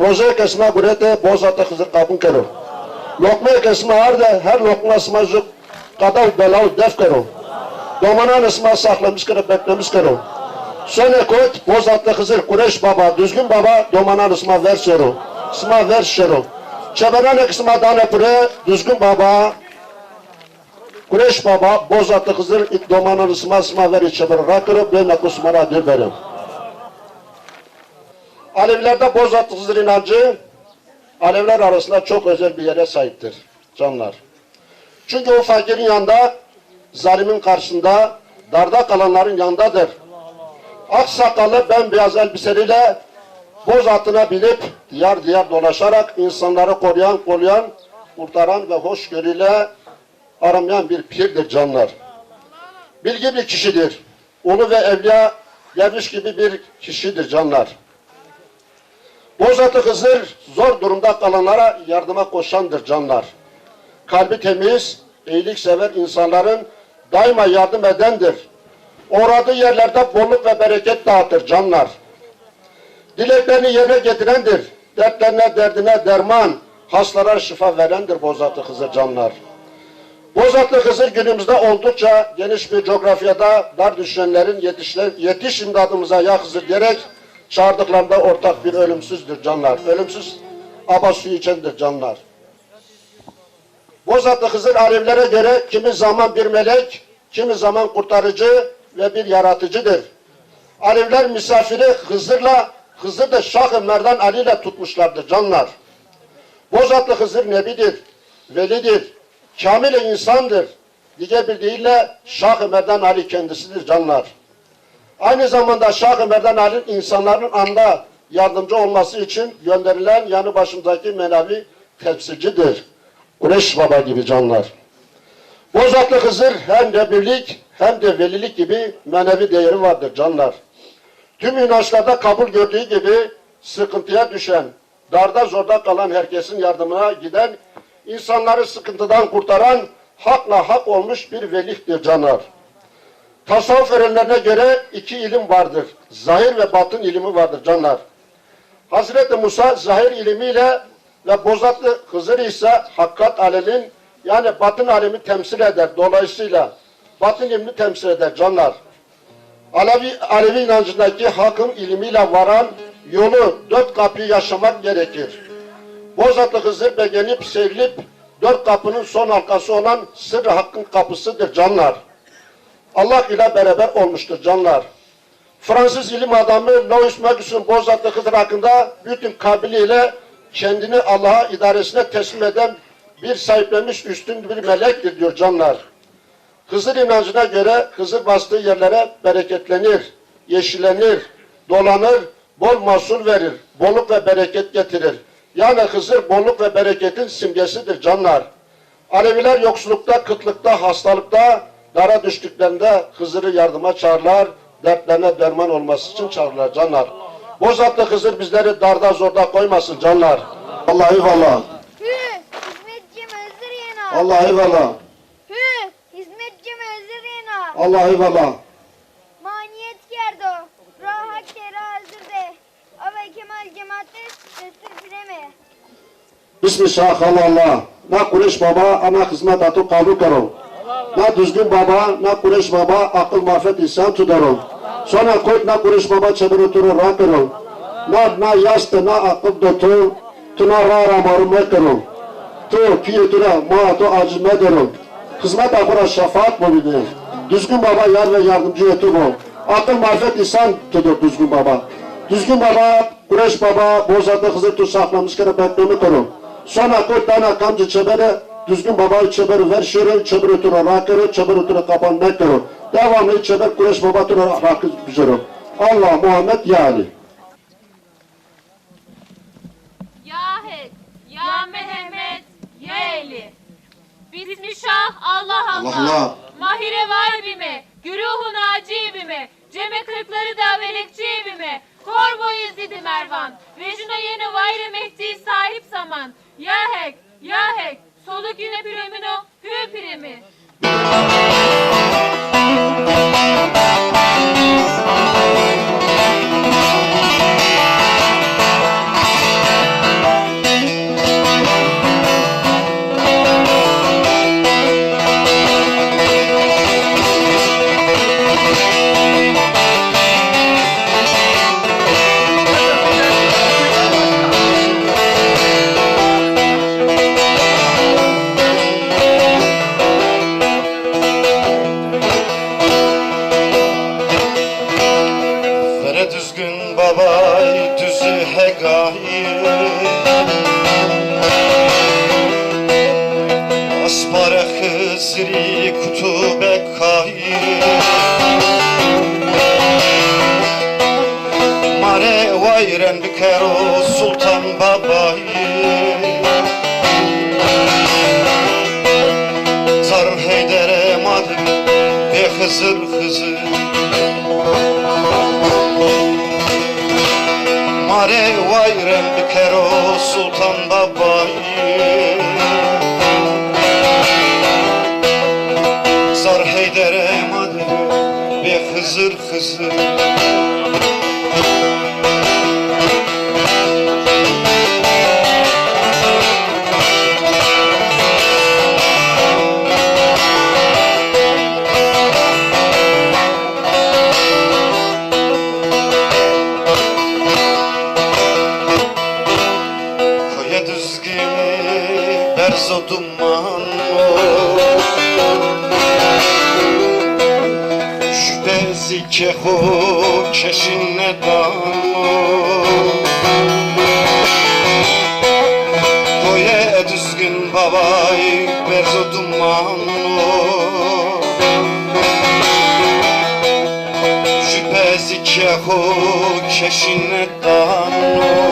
Roze kesme gurete bozata hızır kabun kero. Lokma kesme arde her lokma smacık kadar belav def kero. Domanan ısma saklamış kere beklemiş kero. Söne koyt bozatlı hızır kureş baba düzgün baba domanan ısma ver şero. Isma ver şero. Çeberan kısma dane pure düzgün baba Kureş baba bozatlı hızır domanan ısma ısma ver çeberan rakırı ben kusmana bir verim. Alevilerde bozatlı hızır inancı Alevler arasında çok özel bir yere sahiptir canlar. Çünkü o fakirin yanında, zalimin karşısında, darda kalanların yanındadır. Ak sakallı bembeyaz elbiseliyle boz atına binip diyar diyar dolaşarak insanları koruyan, koruyan, kurtaran ve hoşgörüyle aramayan bir pirdir canlar. Bilgi bir kişidir. Ulu ve evliya gelmiş gibi bir kişidir canlar. Bozatı Hızır zor durumda kalanlara yardıma koşandır canlar. Kalbi temiz, iyiliksever insanların daima yardım edendir. Uğradığı yerlerde bolluk ve bereket dağıtır canlar. Dileklerini yerine getirendir. Dertlerine, derdine derman, hastalara şifa verendir Bozatı Hızır canlar. Bozatlı Hızır günümüzde oldukça geniş bir coğrafyada dar düşenlerin yetişler, yetiş imdadımıza ya Hızır diyerek çağırdıklarında ortak bir ölümsüzdür canlar. Ölümsüz aba suyu içendir canlar. Bozatlı Hızır alimlere göre kimi zaman bir melek, kimi zaman kurtarıcı ve bir yaratıcıdır. Alimler misafiri Hızır'la, Hızır da Şah-ı Merdan Ali ile tutmuşlardır canlar. Bozatlı Hızır nebidir, velidir, kamil insandır. Diğer bir deyille Şah-ı Merdan Ali kendisidir canlar. Aynı zamanda Şah-ı Merdan Ali insanların anda yardımcı olması için gönderilen yanı başındaki menavi temsilcidir. Kureş Baba gibi canlar. Bozatlı Hızır hem de birlik hem de velilik gibi manevi değeri vardır canlar. Tüm inançlarda kabul gördüğü gibi sıkıntıya düşen, darda zorda kalan herkesin yardımına giden, insanları sıkıntıdan kurtaran, hakla hak olmuş bir velihtir canlar. Tasavvuf erenlerine göre iki ilim vardır. Zahir ve batın ilimi vardır canlar. Hazreti Musa zahir ilimiyle ve Bozatlı Hızır ise hakikat alemin yani batın alemi temsil eder. Dolayısıyla batın ilmini temsil eder canlar. Alevi, Alevi inancındaki hakkın ilmiyle varan yolu dört kapıyı yaşamak gerekir. Bozatlı Hızır beğenip seyrilip dört kapının son halkası olan sırrı hakkın kapısıdır canlar. Allah ile beraber olmuştur canlar. Fransız ilim adamı Louis Magus'un Bozatlı Hızır hakkında bütün kabiliyle kendini Allah'a idaresine teslim eden bir sahiplenmiş üstün bir melektir diyor canlar. Hızır inancına göre Hızır bastığı yerlere bereketlenir, yeşillenir, dolanır, bol mahsul verir, bolluk ve bereket getirir. Yani Hızır bolluk ve bereketin simgesidir canlar. Aleviler yoksullukta, kıtlıkta, hastalıkta, dara düştüklerinde Hızır'ı yardıma çağırırlar, dertlerine derman olması için çağırırlar canlar. Bozatlı Hızır bizleri darda zorda koymasın canlar. Allah eyvallah. Hü, hizmetçim özür yena. Allah eyvallah. Hü, hizmetçim özür yena. Allah eyvallah. Maniyet kerdo. Rahat kera özür de. Ava kemal cemaate destur bileme. Bismillah Allah. Na Kureş baba ana hizmet atı kabul karo. Na düzgün baba, na Kureş baba akıl marifet insan tudaro. Sonra koyt na Kureş baba çabır oturu ra karo. Na na yastı na akıl dotu tuna ra ra marume karo. Tu kiye tura ma tu acime dero. Hizmet akura şefaat bu bilir. Düzgün baba yar ve yardımcı yetu bu. Akıl marifet insan tudur düzgün baba. Düzgün baba, Kureş baba, Bozat'ta Hızır tu saklamış kere beklemi koru. Sonra koy tane kamcı çebere, düzgün baba çeberi ver şöyle, çeberi otura rakırı, çeberi otura kapan nektarı. Devamlı çeber Kureş baba tura rakı güzürü. Allah Muhammed ya Ali. Ya Mehmet, Ya Eli. Bismillah Allah Allah. Allah Allah. Mahire varbime, güruhun Seni vayren büker o sultan babayı. Zarım Heyder'e madım ve Hızır Hızır. Mare vayren büker o sultan babayı. Zar Heyder'e madım ve Hızır Hızır. Şüphezi keho keşinne damo Koya düzgün babay berzo duman Şüphezi keho keşinne damo Düzgün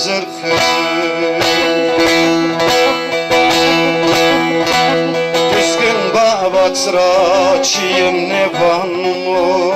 hızır hızır Düzgün babatra çiğne vanmo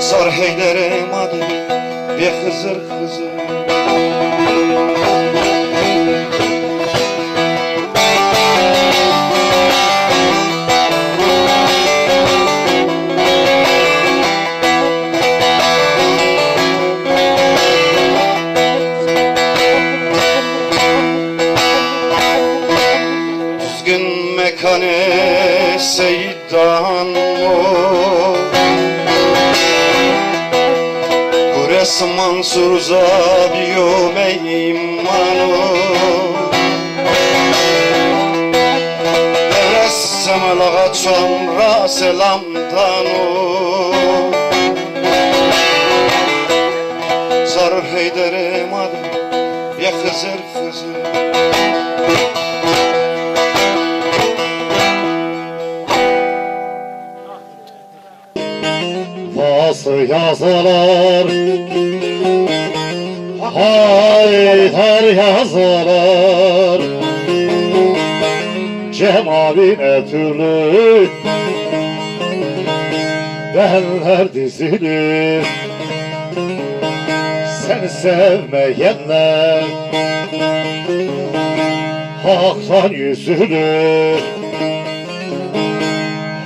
Zar heydere madı bir hızır hızır Düzgün mekane seydan o. Kures Mansur Zabiyo meymano Devres semelağa çamra selamdan o. Zarır heydere madım ya hızır hızır Nasıl yazılır Haydar yazılır Cemaline türlü Benler dizilir Seni sevmeyenler Haktan yüzülür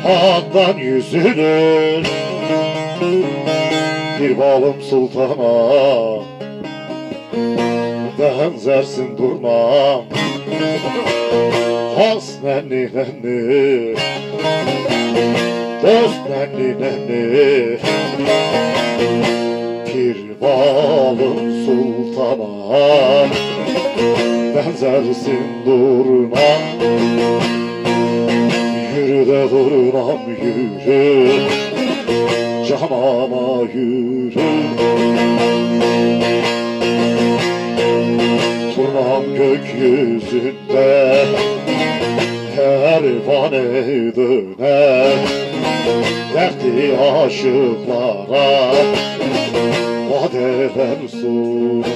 Haktan yüzülür bir balım sultana. Benzersin durmam Has nenni nenni Dost nenni nenni Bir balım sultana Benzersin durmam Yürü de durmam yürü canana yürü Turnam gökyüzünde Pervane döner Dertli aşıklara Vadeler sunar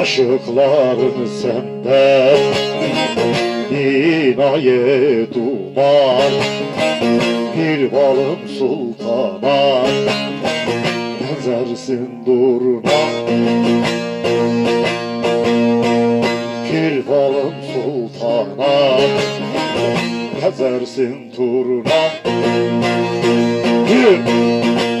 Aşıkların senden inayet umar Bir balım sultana Benzersin durma Bir balım sultana Benzersin turna Bir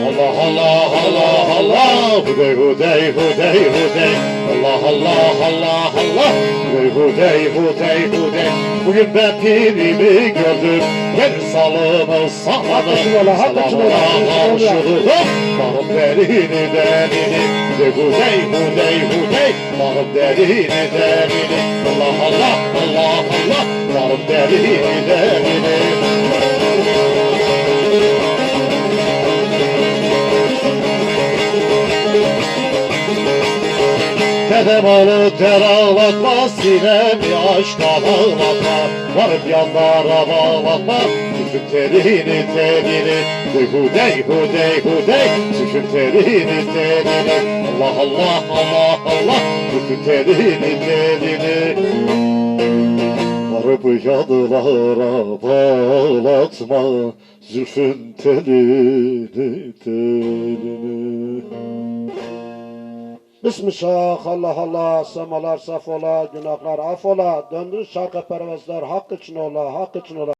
Allah Allah Allah Allah Hudey hudey hudey hudey. Allah Allah Allah Allah Hudey hudey hudey Bugün ben pirimi gördüm. Gel salını samanı Salamına kavuşurdum Bağım derini derini. Hudey hudey hudey Bağım derini derini. Allah Allah Allah Allah. Bağım derini derini Dedem alı ter ağlatma Sinemi aşka bağlatma Varıp yanlara bağlatma Tükün terini terini Hudey hudey hudey Tükün terini terini Allah Allah Allah Allah Tükün terini terini Varıp yanlara bağlatma Zülfün telini telini Bismillah, Allah Allah, semalar saf ola, günahlar af ola, döndür şarkı pervezler hak için ola, hak için ola.